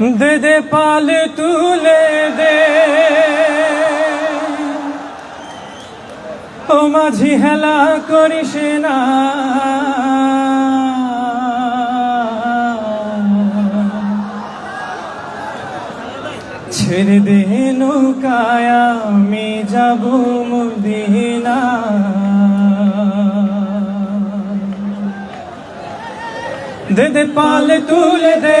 দে দে পাল তুলে দে। ও মাঝি হেলা করিস না। ছেড়ে দে নৌকায় আমি যাব মদিনা। দে দে পাল তুলে দে।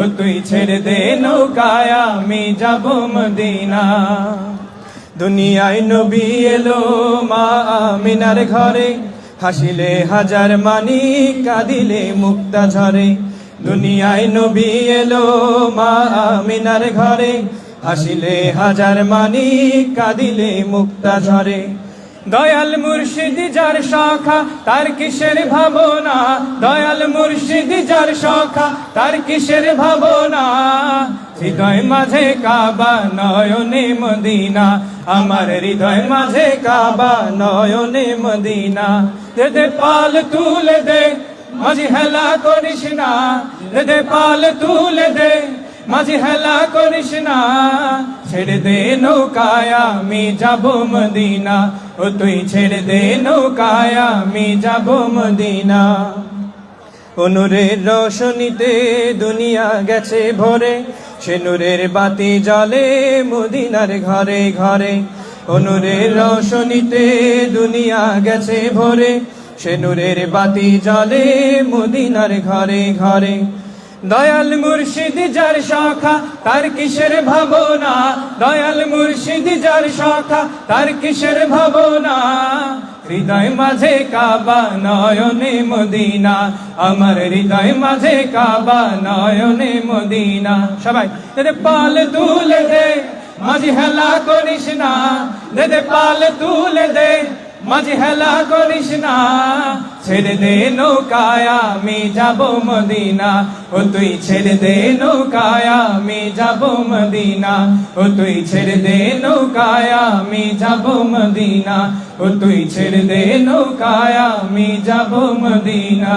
ও তুই ছেড়ে দে নৌকায়, আমি যাব মদিনা। দুনিয়ায় নবী এলো মা আমিনার ঘরে, হাসিলে হাজার মানি, কাঁদিলে মুক্তা ঝরে। দুনিয়ায় নবী এলো মা আমিনার ঘরে, হাসিলে হাজার মানি, কাঁদিলে মুক্তা ঝরে। দয়াল মুর্শিদ যার শাখা, তার কিসের ভাবনা? দয়াল মুর্শিদ যার শাখা, তার কিসের ভাবনা? হৃদয় মাঝে কাবা নয়নে মদিনা, আমার হৃদয় মাঝে কাবা নয়নে মদিনা। দে পাল তুলে দে, মাঝি হেলা করিস না। দে পাল তুলে দে মাঝি হেলা করিস না, ছেড়ে দে নৌকায়, আমি যাব মদিনা। ও তুই ছেড়ে দে নৌকায়, আমি যাব মদিনা। অনুরের রোশনীতে দুনিয়া গেছে ভরে, সে নূরের বাতি জ্বলে মদিনার ঘরে ঘরে। অনুরের রোশনীতে দুনিয়া গেছে ভরে, সে নূরের বাতি জ্বলে মদিনার ঘরে ঘরে। দয়াল মুর্শিদ যার শাখা, তার কিসের ভাবনা? দয়াল মুর্শিদ যার শাখা, তার কিসের ভাবনা? হৃদয় মাঝে কাবা নয়নে মদিনা, আমার হৃদয় মাঝে কাবা নয়নে মদিনা। সবাই, দে পাল তুলে দে, মাঝি হেলা করিস না দে পাল তুলে দে। মাঝি হেলা করিস না, ছেড়ে দে নৌকায়, আমি যাব মদিনা। ও তুই ছেড়ে দে নৌকায়, আমি যাব মদিনা। ও তুই ছেড়ে দে নৌকায়, আমি যাব মদিনা। ও তুই ছেড়ে দে নৌকায়, আমি যাব মদিনা.